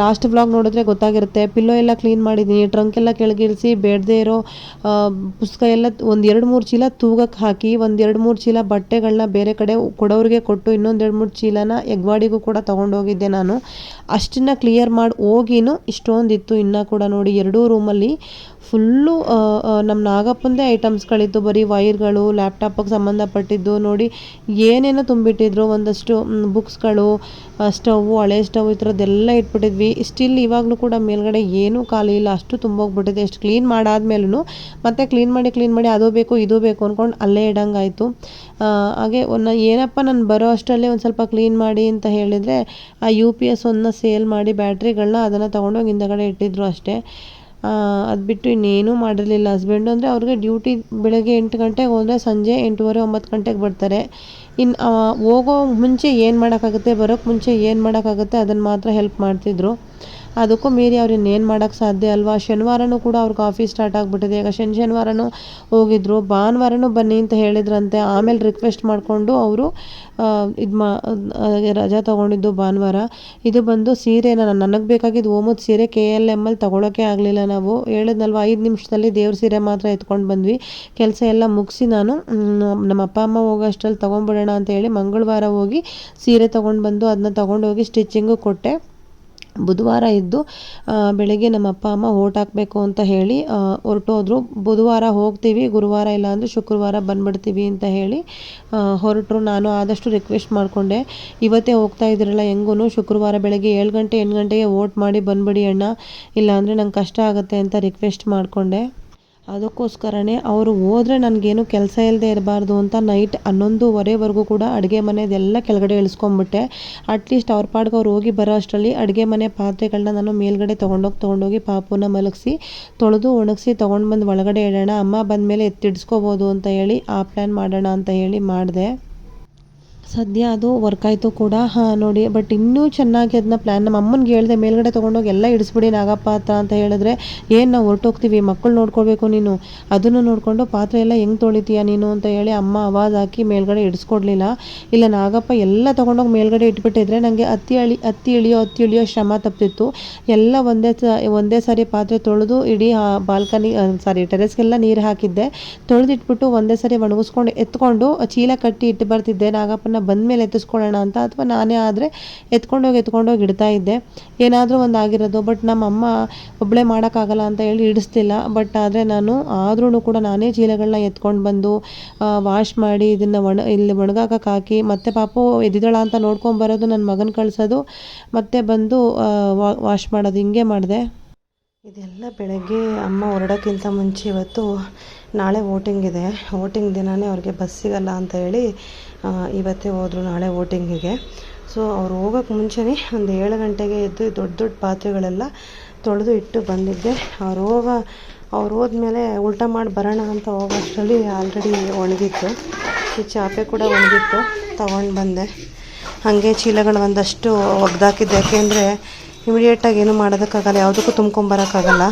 ಲಾಸ್ಟ್ ವ್ಲಾಗ್ ನೋಡಿದ್ರೆ ಗೊತ್ತಾಗಿರುತ್ತೆ. ಪಿಲ್ಲೋ ಎಲ್ಲ ಕ್ಲೀನ್ ಮಾಡಿದ್ದೀನಿ ಟ್ರಂಕ್ ಎಲ್ಲ ಕೆಳಗಿಳಿಸಿ ಬೇಡದೇ ಇರೋ ಪುಸ್ತಕ ಎಲ್ಲ ಒಂದು ಎರಡು ಮೂರು ಚೀಲ ತೂಗಕ್ಕೆ ಹಾಕಿ, ಒಂದು ಎರಡು ಮೂರು ಚೀಲ ಬಟ್ಟೆಗಳನ್ನ ಬೇರೆ ಕಡೆ ಕೊಡೋರಿಗೆ ಕೊಟ್ಟು, ಇನ್ನೊಂದು ಎರಡು ಮೂರು ಚೀಲನ ಎಗ್ವಾಡಿಗೂ ಕೂಡ ತೊಗೊಂಡೋಗಿದ್ದೆ ನಾನು. ಅಷ್ಟನ್ನು ಕ್ಲಿಯರ್ ಮಾಡಿ ಹೋಗಿನೂ ಇಷ್ಟೊಂದಿತ್ತು. ಇನ್ನೂ ಕೂಡ ನೋಡಿ, ಎರಡೂ ರೂಮಲ್ಲಿ ಫುಲ್ಲು ನಮ್ಮ ನಾಗಪ್ಪಂದೇ ಐಟಮ್ಸ್ಗಳಿತ್ತು ಬರೀ ವೈರ್ಗಳು, ಲ್ಯಾಪ್ಟಾಪಿಗೆ ಸಂಬಂಧಪಟ್ಟಿದ್ದು ನೋಡಿ ಏನೇನೋ ತುಂಬಿಟ್ಟಿದ್ರು ಒಂದಷ್ಟು ಬುಕ್ಸ್ಗಳು ಸ್ಟವ್, ಹಳೆ ಸ್ಟವ್ ಈ ಥರದ್ದೆಲ್ಲ ಇಟ್ಬಿಟ್ಟಿದ್ವಿ. ಸ್ಟಿಲ್ ಇವಾಗಲೂ ಕೂಡ ಮೇಲ್ಗಡೆ ಏನೂ ಖಾಲಿ ಇಲ್ಲ, ಅಷ್ಟು ತುಂಬೋಗ್ಬಿಟ್ಟಿದೆ. ಎಷ್ಟು ಕ್ಲೀನ್ ಮಾಡಾದ್ಮೇಲೂ ಮತ್ತೆ ಕ್ಲೀನ್ ಮಾಡಿ ಕ್ಲೀನ್ ಮಾಡಿ ಅದು ಬೇಕು, ಇದು ಬೇಕು ಅಂದ್ಕೊಂಡು ಅಲ್ಲೇ ಇಡಂಗಾಯಿತು. ಹಾಗೆ ಒಂದು ಏನಪ್ಪ ನಾನು ಬರೋ ಅಷ್ಟರಲ್ಲೇ ಒಂದು ಸ್ವಲ್ಪ ಕ್ಲೀನ್ ಮಾಡಿ ಅಂತ ಹೇಳಿದರೆ ಆ ಯು ಪಿ ಎಸ್ ಒಂದನ್ನ ಸೇಲ್ ಮಾಡಿ ಬ್ಯಾಟ್ರಿಗಳನ್ನ ಅದನ್ನು ತೊಗೊಂಡೋಗಿ ಹಿಂದಗಡೆ ಇಟ್ಟಿದ್ರು ಅಷ್ಟೇ. ಅದು ಬಿಟ್ಟು ಇನ್ನೇನೂ ಮಾಡಿರಲಿಲ್ಲ. ಹಸ್ಬೆಂಡು ಅಂದರೆ ಅವ್ರಿಗೆ ಡ್ಯೂಟಿ ಬೆಳಗ್ಗೆ ಎಂಟು ಗಂಟೆಗೆ ಹೋದರೆ ಸಂಜೆ ಎಂಟೂವರೆ, ಒಂಬತ್ತು ಗಂಟೆಗೆ ಬರ್ತಾರೆ. ಇನ್ನು ಹೋಗೋ ಮುಂಚೆ ಏನು ಮಾಡೋಕ್ಕಾಗುತ್ತೆ ಬರೋಕ್ಕೆ ಮುಂಚೆ ಏನು ಮಾಡೋಕ್ಕಾಗುತ್ತೆ ಅದನ್ನು ಮಾತ್ರ ಹೆಲ್ಪ್ ಮಾಡ್ತಿದ್ರು. ಅದಕ್ಕೂ ಮೀರಿ ಅವ್ರು ಇನ್ನೇನು ಮಾಡೋಕ್ಕೆ ಸಾಧ್ಯ ಅಲ್ವಾ? ಶನಿವಾರನೂ ಕೂಡ ಅವ್ರಿಗೆ ಆಫೀಸ್ ಸ್ಟಾರ್ಟ್ ಆಗಿಬಿಟ್ಟಿದೆ. ಈಗ ಶನಿ ಶನಿವಾರನೂ ಹೋಗಿದ್ರು. ಭಾನುವಾರನೂ ಬನ್ನಿ ಅಂತ ಹೇಳಿದ್ರಂತೆ. ಆಮೇಲೆ ರಿಕ್ವೆಸ್ಟ್ ಮಾಡಿಕೊಂಡು ಅವರು ಇದು ಮಾ ರಜಾ ತೊಗೊಂಡಿದ್ದು ಭಾನುವಾರ. ಇದು ಬಂದು ಸೀರೆ ನಾನು, ನನಗೆ ಬೇಕಾಗಿದ್ದು ಓಮದ್ ಸೀರೆ ಕೆ ಎಲ್ ಎಮ್ಮಲ್ಲಿ ತೊಗೊಳಕ್ಕೆ ಆಗಲಿಲ್ಲ ನಾವು. ಹೇಳಿದ್ನಲ್ವ, ಐದು ನಿಮಿಷದಲ್ಲಿ ದೇವ್ರ ಸೀರೆ ಮಾತ್ರ ಎತ್ಕೊಂಡು ಬಂದ್ವಿ. ಕೆಲಸ ಎಲ್ಲ ಮುಗಿಸಿ ನಾನು ನಮ್ಮ ಅಪ್ಪ, ಅಮ್ಮ ಹೋಗೋ ಅಷ್ಟರಲ್ಲಿ ತೊಗೊಂಡ್ಬಿಡೋಣ ಅಂತ ಹೇಳಿ ಮಂಗಳವಾರ ಹೋಗಿ ಸೀರೆ ತೊಗೊಂಡು ಬಂದು ಅದನ್ನ ತೊಗೊಂಡೋಗಿ ಸ್ಟಿಚ್ಚಿಂಗು ಕೊಟ್ಟೆ. ಬುಧವಾರ ಇದ್ದು ಬೆಳಗ್ಗೆ ನಮ್ಮ ಅಪ್ಪ, ಅಮ್ಮ ಓಟ್ ಹಾಕಬೇಕು ಅಂತ ಹೇಳಿ ಹೊರಟೋದ್ರು. ಬುಧವಾರ ಹೋಗ್ತೀವಿ, ಗುರುವಾರ ಇಲ್ಲಾಂದರೆ ಶುಕ್ರವಾರ ಬಂದ್ಬಿಡ್ತೀವಿ ಅಂತ ಹೇಳಿ ಹೊರಟರು. ನಾನು ಆದಷ್ಟು ರಿಕ್ವೆಸ್ಟ್ ಮಾಡಿಕೊಂಡೆ. ಇವತ್ತೇ ಹೋಗ್ತಾ ಇದ್ರಲ್ಲ ಹೆಂಗೂ ಶುಕ್ರವಾರ ಬೆಳಗ್ಗೆ ಏಳು ಗಂಟೆ, ಎಂಟು ಗಂಟೆಗೆ ಓಟ್ ಮಾಡಿ ಬಂದ್ಬಿಡಿ ಅಣ್ಣ. ಇಲ್ಲಾಂದರೆ ನಂಗೆ ಕಷ್ಟ ಆಗುತ್ತೆ ಅಂತ ರಿಕ್ವೆಸ್ಟ್ ಮಾಡಿಕೊಂಡೆ. ಅದಕ್ಕೋಸ್ಕರನೇ ಅವರು ಹೋದರೆ ನನಗೇನು ಕೆಲಸ ಇಲ್ಲದೆ ಇರಬಾರ್ದು ಅಂತ ನೈಟ್ ಹನ್ನೊಂದುವರೆವರೆಗೂ ಕೂಡ ಅಡುಗೆ ಮನೆದೆಲ್ಲ ಕೆಳಗಡೆ ಇಳಿಸ್ಕೊಂಬಿಟ್ಟೆ. ಅಟ್ಲೀಸ್ಟ್ ಅವ್ರ ಪಾಡ್ಗೆ ಅವ್ರು ಹೋಗಿ ಬರೋ ಅಷ್ಟರಲ್ಲಿ ಅಡುಗೆ ಮನೆ ಪಾತ್ರೆಗಳನ್ನ ನಾನು ಮೇಲ್ಗಡೆ ತೊಗೊಂಡೋಗಿ ತೊಗೊಂಡೋಗಿ ಪಾಪುನ ಮಲಗಿಸಿ, ತೊಳೆದು ಒಣಗಿಸಿ ತೊಗೊಂಡು ಬಂದು ಒಳಗಡೆ ಇಡೋಣ, ಅಮ್ಮ ಬಂದಮೇಲೆ ಎತ್ತಿಡ್ಸ್ಕೋಬೋದು ಅಂತ ಹೇಳಿ ಆ ಪ್ಲ್ಯಾನ್ ಮಾಡೋಣ ಅಂತ ಹೇಳಿ ಮಾಡಿದೆ. ಸದ್ಯ ಅದು ವರ್ಕ್ ಆಯಿತು ಕೂಡ. ಹಾಂ, ನೋಡಿ ಬಟ್ ಇನ್ನೂ ಚೆನ್ನಾಗಿ ಅದನ್ನ ಪ್ಲ್ಯಾನ್ ನಮ್ಮ ಅಮ್ಮನಿಗೆ ಹೇಳಿದೆ, ಮೇಲ್ಗಡೆ ತೊಗೊಂಡೋಗಿ ಎಲ್ಲ ಇಡಿಸ್ಬಿಡಿ ನಾಗಪ್ಪ ಹತ್ರ ಅಂತ ಹೇಳಿದ್ರೆ, ಏನು ನಾವು ಹೊರ್ಟೋಗ್ತೀವಿ ಮಕ್ಕಳು ನೋಡ್ಕೊಳ್ಬೇಕು ನೀನು. ಅದನ್ನು ನೋಡಿಕೊಂಡು ಪಾತ್ರೆ ಎಲ್ಲ ಹೆಂಗೆ ತೊಳಿತೀಯ ನೀನು ಅಂತ ಹೇಳಿ ಅಮ್ಮ ಆವಾಜ್ ಹಾಕಿ ಮೇಲ್ಗಡೆ ಇಡಿಸ್ಕೊಡ್ಲಿಲ್ಲ. ಇಲ್ಲ, ನಾಗಪ್ಪ ಎಲ್ಲ ತೊಗೊಂಡೋಗಿ ಮೇಲ್ಗಡೆ ಇಟ್ಬಿಟ್ಟಿದ್ರೆ ನನಗೆ ಅತ್ತಿ ಅಳಿ, ಅತ್ತಿ ಇಳಿಯೋ ಅತ್ತಿ ಇಳಿಯೋ ಶ್ರಮ ತಪ್ಪಿತ್ತು ಎಲ್ಲ ಒಂದೇ ಸ, ಒಂದೇ ಸಾರಿ ಪಾತ್ರೆ ತೊಳೆದು ಇಡೀ ಬಾಲ್ಕನಿ ಸಾರಿ ಟೆರೆಸ್ಗೆಲ್ಲ ನೀರು ಹಾಕಿದ್ದೆ. ತೊಳೆದಿಟ್ಬಿಟ್ಟು ಒಂದೇ ಸಾರಿ ಒಣಗಿಸ್ಕೊಂಡು ಎತ್ಕೊಂಡು ಚೀಲ ಕಟ್ಟಿ ಇಟ್ಟು ಬರ್ತಿದ್ದೆ ನಾಗಪ್ಪನ ಬಂದಮೇಲೆ ಎತ್ತಿಸ್ಕೊಳ್ಳೋಣ ಅಂತ ಅಥವಾ ನಾನೇ ಆದರೆ ಎತ್ಕೊಂಡೋಗಿ ಎತ್ಕೊಂಡೋಗಿ ಇಡ್ತಾ ಇದ್ದೆ. ಏನಾದರೂ ಒಂದು ಆಗಿರೋದು ಬಟ್ ನಮ್ಮ ಅಮ್ಮ ಒಬ್ಬಳೇ ಮಾಡೋಕ್ಕಾಗಲ್ಲ ಅಂತ ಹೇಳಿ ಇಡಿಸ್ತಿಲ್ಲ ಬಟ್ ಆದರೆ ನಾನು ಆದ್ರೂ ಕೂಡ ನಾನೇ ಚೀಲಗಳನ್ನ ಎತ್ಕೊಂಡು ಬಂದು ವಾಶ್ ಮಾಡಿ ಇದನ್ನು ಒಣ, ಇಲ್ಲಿ ಒಣಗಾಕಕ್ಕೆ ಹಾಕಿ, ಮತ್ತೆ ಪಾಪು ಎದ್ದಿದ್ದಾಳ ಅಂತ ನೋಡ್ಕೊಂಬರೋದು ನನ್ನ ಮಗನ ಕಳಿಸೋದು, ಮತ್ತೆ ಬಂದು ವಾಶ್ ಮಾಡೋದು, ಹಿಂಗೆ ಮಾಡಿದೆ. ಇದೆಲ್ಲ ಬೆಳಗ್ಗೆ ಅಮ್ಮ ಹೊರಡೋಕ್ಕಿಂತ ಮುಂಚೆ ಇವತ್ತು ನಾಳೆ ವೋಟಿಂಗ್ ಇದೆ. ವೋಟಿಂಗ್ ದಿನವೇ ಅವ್ರಿಗೆ ಬಸ್ ಸಿಗಲ್ಲ ಅಂತ ಹೇಳಿ ಇವತ್ತೇ ಹೋದರು, ನಾಳೆ ವೋಟಿಂಗಿಗೆ. ಸೊ ಅವ್ರು ಹೋಗೋಕ್ಕೆ ಮುಂಚೆನೇ ಒಂದು ಏಳು ಗಂಟೆಗೆ ಎದ್ದು ದೊಡ್ಡ ದೊಡ್ಡ ಪಾತ್ರೆಗಳೆಲ್ಲ ತೊಳೆದು ಇಟ್ಟು ಬಂದಿದ್ದೆ. ಅವ್ರು ಹೋಗ, ಅವ್ರು ಹೋದ್ಮೇಲೆ ಉಲ್ಟ ಮಾಡಿ ಬರೋಣ ಅಂತ ಹೋಗೋಷ್ಟರಲ್ಲಿ ಆಲ್ರೆಡಿ ಒಣಗಿತ್ತು. ಈ ಚಾಪೆ ಕೂಡ ಒಣಗಿತ್ತು, ತಗೊಂಡು ಬಂದೆ. ಹಾಗೆ ಚೀಲಗಳು ಒಂದಷ್ಟು ಒಗ್ದಾಕಿದ್ದೆ. ಯಾಕೆಂದರೆ ಇಮಿಡಿಯೇಟಾಗಿ ಏನು ಮಾಡೋದಕ್ಕಾಗಲ್ಲ, ಯಾವುದಕ್ಕೂ ತುಂಬ್ಕೊಂಬರೋಕ್ಕಾಗಲ್ಲ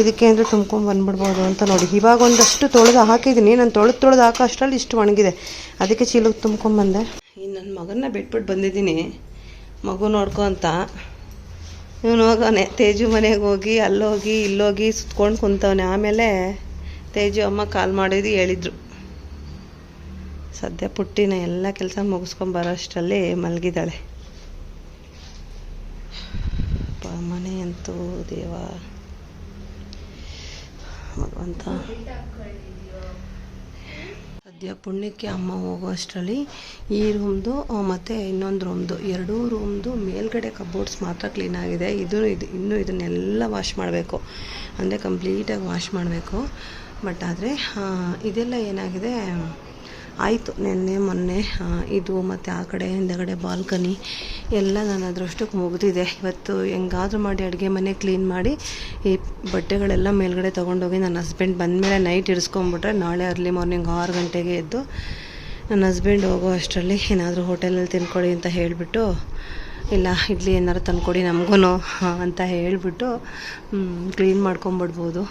ಇದಕ್ಕೆ ಅಂದರೆ ತುಂಬ್ಕೊಂಬಂದ್ಬಿಡ್ಬೋದು ಅಂತ ನೋಡಿ. ಇವಾಗ ಒಂದಷ್ಟು ತೊಳೆದು ಹಾಕಿದ್ದೀನಿ ನಾನು ತೊಳೆದು ತೊಳೆದು ಹಾಕೋ ಅಷ್ಟರಲ್ಲಿ ಇಷ್ಟು ಒಣಗಿದೆ. ಅದಕ್ಕೆ ಚೀಲಕ್ಕೆ ತುಂಬ್ಕೊಂಬಂದೆ ಇನ್ನು ನನ್ನ ಮಗನ್ನ ಬಿಟ್ಬಿಟ್ಟು ಬಂದಿದ್ದೀನಿ. ಮಗು ನೋಡ್ಕೊ ಅಂತ. ಇವನು ಹೋಗೋನೆ. ತೇಜು ಮನೆಗೆ ಹೋಗಿ, ಅಲ್ಲೋಗಿ, ಇಲ್ಲೋಗಿ ಸುತ್ಕೊಂಡು ಕುಂತವನೆ. ಆಮೇಲೆ ತೇಜು ಅಮ್ಮ ಕಾಲ್ ಮಾಡಿದ್ದು ಹೇಳಿದ್ರು. ಸದ್ಯ ಪುಟ್ಟಿನ ಎಲ್ಲ ಕೆಲಸ ಮುಗಿಸ್ಕೊಂಬರೋ ಅಷ್ಟರಲ್ಲಿ ಮಲಗಿದ್ದಾಳೆ. ಮನೆ ಅಂತೂ ದೇವ. ಭಗವಂತ ಸದ್ಯ ಪುಣ್ಯಕ್ಕೆ ಅಮ್ಮ ಹೋಗೋ ಅಷ್ಟರಲ್ಲಿ ಈ ರೂಮ್ದು ಮತ್ತು ಇನ್ನೊಂದು ರೂಮ್ದು ಎರಡೂ ರೂಮ್ದು ಮೇಲ್ಗಡೆ ಕಬೋರ್ಡ್ಸ್ ಮಾತ್ರ ಕ್ಲೀನ್ ಆಗಿದೆ. ಇದು ಇದು, ಇನ್ನೂ ಇದನ್ನೆಲ್ಲ ವಾಶ್ ಮಾಡಬೇಕು. ಅಂದರೆ ಕಂಪ್ಲೀಟಾಗಿ ವಾಶ್ ಮಾಡಬೇಕು. ಬಟ್ ಆದರೆ ಇದೆಲ್ಲ ಏನಾಗಿದೆ? ಆಯಿತು, ನಿನ್ನೆ, ಮೊನ್ನೆ ಇದು ಮತ್ತು ಆ ಕಡೆ, ಹಿಂದಗಡೆ, ಬಾಲ್ಕನಿ ಎಲ್ಲ ನಾನು ಅದರಷ್ಟಕ್ಕೆ ಮುಗಿದಿದೆ. ಇವತ್ತು ಹೆಂಗಾದರೂ ಮಾಡಿ ಅಡುಗೆ ಮನೆ ಕ್ಲೀನ್ ಮಾಡಿ, ಈ ಬಟ್ಟೆಗಳೆಲ್ಲ ಮೇಲ್ಗಡೆ ತೊಗೊಂಡೋಗಿ ನನ್ನ ಹಸ್ಬೆಂಡ್ ಬಂದಮೇಲೆ ನೈಟ್ ಇರಿಸ್ಕೊಂಬಿಟ್ರೆ ನಾಳೆ ಅರ್ಲಿ ಮಾರ್ನಿಂಗ್ ಆರು ಗಂಟೆಗೆ ಎದ್ದು ನನ್ನ ಹಸ್ಬೆಂಡ್ ಹೋಗೋ ಅಷ್ಟರಲ್ಲಿ ಏನಾದರೂ ಹೋಟೆಲಲ್ಲಿ ತಿನ್ಕೊಳ್ಳಿ ಅಂತ ಹೇಳಿಬಿಟ್ಟು, ಇಲ್ಲ, ಇಡ್ಲಿ ಏನಾರು ತಂದ್ಕೊಡಿ ನಮಗೂ ಅಂತ ಹೇಳಿಬಿಟ್ಟು ಕ್ಲೀನ್ ಮಾಡ್ಕೊಂಬಿಡ್ಬೋದು.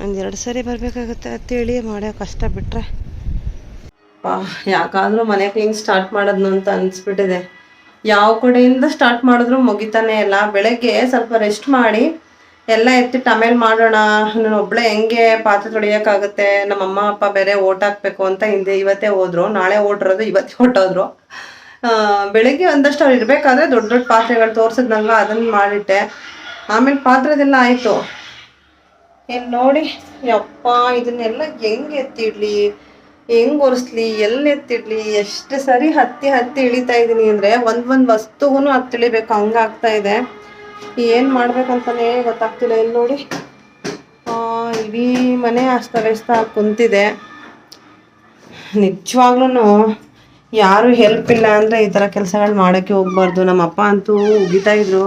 ಒಂದೆರಡು ಸರಿ ಬರಬೇಕಾಗುತ್ತೆ ಅಂತೇಳಿ ಮಾಡೋ ಕಷ್ಟ ಬಿಟ್ಟರೆ ಯಾಕಾದರೂ ಮನೆ ಕ್ಲೀನ್ ಸ್ಟಾರ್ಟ್ ಮಾಡೋದು ಅಂತ ಅನಿಸ್ಬಿಟ್ಟಿದೆ. ಯಾವ ಕಡೆಯಿಂದ ಸ್ಟಾರ್ಟ್ ಮಾಡಿದ್ರು ಮುಗಿತಾನೆ ಇಲ್ಲ. ಬೆಳಗ್ಗೆ ಸ್ವಲ್ಪ ರೆಸ್ಟ್ ಮಾಡಿ ಎಲ್ಲ ಎತ್ತಿಟ್ಟು ಆಮೇಲೆ ಮಾಡೋಣ ನಾನು ಒಬ್ಬಳೆ ಹೆಂಗೆ ಪಾತ್ರೆ ತೊಳಿಯೋಕ್ಕಾಗುತ್ತೆ ನಮ್ಮ ಅಮ್ಮ ಅಪ್ಪ ಬೇರೆ ಓಟ್ ಅಂತ ಹಿಂದೆ ಇವತ್ತೇ ಹೋದ್ರು ನಾಳೆ ಓಟಿರೋದು ಇವತ್ತೇ ಹೊಟ್ಟೋದ್ರು ಆ, ಬೆಳಗ್ಗೆ ಒಂದಷ್ಟು ಅವ್ರು ಇರಬೇಕಾದ್ರೆ ದೊಡ್ಡ ದೊಡ್ಡ ಪಾತ್ರೆಗಳು ತೋರಿಸಿದ್ನಲ್ವ ಅದನ್ನು ಮಾಡಿಟ್ಟೆ. ಆಮೇಲೆ ಪಾತ್ರೆದೆಲ್ಲ ಆಯಿತು. ಏನು ನೋಡಿ? ಯಪ್ಪ, ಇದನ್ನೆಲ್ಲ ಹೆಂಗೆ ಎತ್ತಿಡ್ಲಿ? ಹೆಂಗ್ ಒರೆಸ್ಲಿ? ಎಲ್ಲಿ ಎತ್ತಿಡ್ಲಿ? ಎಷ್ಟು ಸರಿ ಹತ್ತಿ ಹತ್ತಿ ಇಳಿತಾ ಇದ್ದೀನಿ ಅಂದರೆ ಒಂದು ಒಂದು ವಸ್ತುಗೂ ಹತ್ತಿ ಇಳಿಬೇಕು ಹಂಗಾಗ್ತಾ ಇದೆ. ಏನು ಮಾಡ್ಬೇಕಂತಾನೆ ಗೊತ್ತಾಗ್ತಿಲ್ಲ ಇಲ್ಲಿ ನೋಡಿ? ಇಡೀ ಮನೆ ಅಸ್ತವ್ಯಸ್ತ ಕುಂತಿದೆ. ನಿಜವಾಗ್ಲೂ ಯಾರು ಹೆಲ್ಪ್ ಇಲ್ಲ ಅಂದರೆ ಈ ಥರ ಕೆಲಸಗಳು ಮಾಡೋಕ್ಕೆ ಹೋಗ್ಬಾರ್ದು. ನಮ್ಮ ಅಪ್ಪ ಅಂತೂ ಉಗಿತಾ ಇದ್ರು.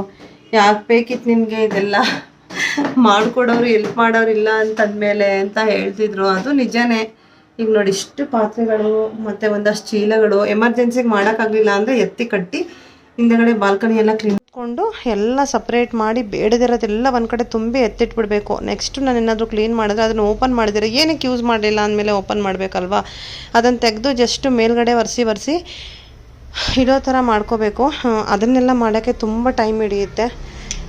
ಯಾಕೆ ಬೇಕಿತ್ತು ನಿಮಗೆ ಇದೆಲ್ಲ? ಮಾಡ್ಕೊಡೋರು ಹೆಲ್ಪ್ ಮಾಡೋರು ಇಲ್ಲ ಅಂತಂದ್ಮೇಲೆ ಅಂತ ಹೇಳ್ತಿದ್ರು. ಅದು ನಿಜನೇ. ಈಗ ನೋಡಿ, ಇಷ್ಟು ಪಾತ್ರೆಗಳು ಮತ್ತು ಒಂದಷ್ಟು ಚೀಲಗಳು ಎಮರ್ಜೆನ್ಸಿಗೆ ಮಾಡೋಕ್ಕಾಗಲಿಲ್ಲ ಅಂದರೆ ಎತ್ತಿ ಕಟ್ಟಿ ಹಿಂದೆಗಡೆ ಬಾಲ್ಕನಿ ಎಲ್ಲ ಕ್ಲೀನ್ ಕೊಂಡು ಎಲ್ಲ ಸಪ್ರೇಟ್ ಮಾಡಿ ಬೇಡದಿರೋದೆಲ್ಲ ಒಂದು ಕಡೆ ತುಂಬಿ ಎತ್ತಿಟ್ಬಿಡ್ಬೇಕು. ನೆಕ್ಸ್ಟ್ ನಾನು ಏನಾದರೂ ಕ್ಲೀನ್ ಮಾಡಿದ್ರೆ ಅದನ್ನು ಓಪನ್ ಮಾಡಿದರೆ ಏನಕ್ಕೆ ಯೂಸ್ ಮಾಡಲಿಲ್ಲ ಅಂದಮೇಲೆ ಓಪನ್ ಮಾಡಬೇಕಲ್ವಾ? ಅದನ್ನು ತೆಗೆದು ಜಸ್ಟ್ ಮೇಲ್ಗಡೆ ಒರೆಸಿ ಒರೆಸಿ ಇಡೋ ಥರ ಮಾಡ್ಕೋಬೇಕು. ಅದನ್ನೆಲ್ಲ ಮಾಡೋಕ್ಕೆ ತುಂಬ ಟೈಮ್ ಹಿಡಿಯುತ್ತೆ.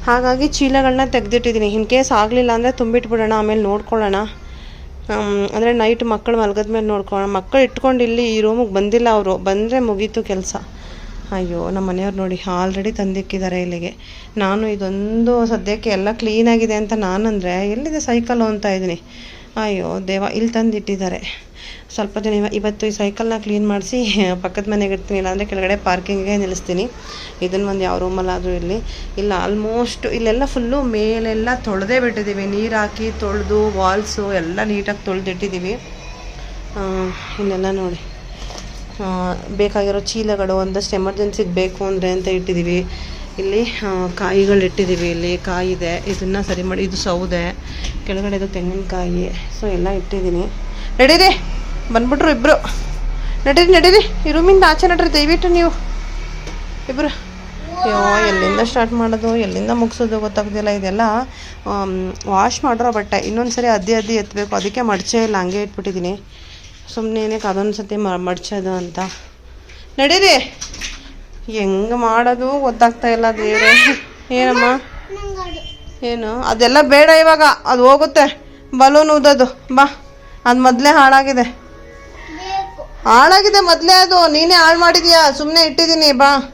ಹಾಗಾಗಿ ಚೀಲಗಳನ್ನ ತೆಗೆದಿಟ್ಟಿದ್ದೀನಿ. ಇನ್ ಕೇಸ್ ಆಗಲಿಲ್ಲ ಅಂದರೆ ತುಂಬಿಟ್ಬಿಡೋಣ, ಆಮೇಲೆ ನೋಡ್ಕೊಳ್ಳೋಣ. ಅಂದರೆ ನೈಟ್ ಮಕ್ಕಳು ಮಲಗದ ಮೇಲೆ ನೋಡ್ಕೊಳ್ಳೋಣ. ಮಕ್ಕಳು ಇಟ್ಕೊಂಡು ಇಲ್ಲಿ ಈ ರೂಮಿಗೆ ಬಂದಿಲ್ಲ ಅವರು. ಬಂದರೆ ಮುಗೀತು ಕೆಲಸ. ಅಯ್ಯೋ ನಮ್ಮ ಮನೆಯವ್ರು ನೋಡಿ ಆಲ್ರೆಡಿ ತಂದಿಕ್ಕಿದ್ದಾರೆ ಇಲ್ಲಿಗೆ. ನಾನು ಇದೊಂದು ಸದ್ಯಕ್ಕೆ ಎಲ್ಲ ಕ್ಲೀನಾಗಿದೆ ಅಂತ ನಾನಂದರೆ ಎಲ್ಲಿದೆ ಸೈಕಲ್ ಅಂತ ಇದ್ದೀನಿ. ಅಯ್ಯೋ, ದೇವ ಇಲ್ಲಿ ತಂದಿಟ್ಟಿದ್ದಾರೆ. ಸ್ವಲ್ಪ ದಿನ ಇವ- ಇವತ್ತು ಈ ಸೈಕಲ್ನ ಕ್ಲೀನ್ ಮಾಡಿಸಿ, ಪಕ್ಕದ ಮನೆಗೆ ಇಡ್ತೀನಿ ಇಲ್ಲಾಂದರೆ ಕೆಳಗಡೆ ಪಾರ್ಕಿಂಗ್ಗೆ ನಿಲ್ಲಿಸ್ತೀನಿ. ಇದನ್ನು ಒಂದು ಯಾವ ರೂಮಲ್ಲಾದರೂ ಇರಲಿ. ಇಲ್ಲ ಆಲ್ಮೋಸ್ಟ್ ಇಲ್ಲೆಲ್ಲ ಫುಲ್ಲು ಮೇಲೆಲ್ಲ ತೊಳೆದೇ ಬಿಟ್ಟಿದ್ದೀವಿ ನೀರು ಹಾಕಿ ತೊಳೆದು ವಾಲ್ಸು ಎಲ್ಲ ನೀಟಾಗಿ ತೊಳೆದಿಟ್ಟಿದ್ದೀವಿ ಇಲ್ಲೆಲ್ಲ ನೋಡಿ. ಬೇಕಾಗಿರೋ ಚೀಲಗಳು, ಒಂದಷ್ಟು ಎಮರ್ಜೆನ್ಸಿಗೆ ಬೇಕು ಅಂದರೆ ಅಂತ ಇಟ್ಟಿದ್ದೀವಿ ಇಲ್ಲಿ ಕಾಯಿಗಳು ಇಟ್ಟಿದ್ದೀವಿ ಇಲ್ಲಿ ಕಾಯಿ ಇದೆ. ಇದನ್ನು ಸರಿ ಮಾಡಿ, ಇದು ಸೌದೆ. ಕೆಳಗಡೆ ಇದು ತೆಂಗಿನಕಾಯಿ. ಸೊ ಎಲ್ಲ ಇಟ್ಟಿದ್ದೀನಿ ನಡೀರಿ ಬಂದ್ಬಿಟ್ರು ಇಬ್ಬರು ನಡೀರಿ ನಡೀರಿ. ಈ ರೂಮಿಂದ ಆಚೆ ನಡ್ರಿ, ದಯವಿಟ್ಟು ನೀವು. ಇಬ್ಬರು ಅಯ್ಯೋ, ಎಲ್ಲಿಂದ ಸ್ಟಾರ್ಟ್ ಮಾಡೋದು, ಎಲ್ಲಿಂದ ಮುಗಿಸೋದು ಗೊತ್ತಾಗ್ತಿಲ್ಲ ಇದೆಲ್ಲ. ವಾಶ್ ಮಾಡಿರೋ ಬಟ್ಟೆ. ಇನ್ನೊಂದು ಸರಿ ಅದ್ದಿ ಅದ್ದಿ ಎತ್ತಬೇಕು ಅದಕ್ಕೆ ಮಡಚೆ ಇಲ್ಲ, ಹಂಗೆ ಇಟ್ಬಿಟ್ಟಿದ್ದೀನಿ. ಸುಮ್ಮನೆ ಏನಕ್ಕೆ ಅದೊಂದು ಸತಿ ಮಡ್ಚೋದು ಅಂತ. ನಡೀರಿ. ಹೆಂಗೆ ಮಾಡೋದು ಗೊತ್ತಾಗ್ತಾ ಇಲ್ಲ, ದೇವ್ರೆ. ಏನಮ್ಮ? ಏನು? ಅದೆಲ್ಲ ಬೇಡ ಇವಾಗ. ಅದು ಹೋಗುತ್ತೆ. ಬಲೂನ್ ಊದೋದು ಬಾ. ಅದು ಮೊದಲೇ ಹಾಳಾಗಿದೆ. ಹಾಳಾಗಿದೆ ಮೊದಲೇ ಅದು. ನೀನೇ ಹಾಳು ಮಾಡಿದೀಯಾ? ಸುಮ್ಮನೆ ಇಟ್ಟಿದ್ದೀನಿ ಬಾ.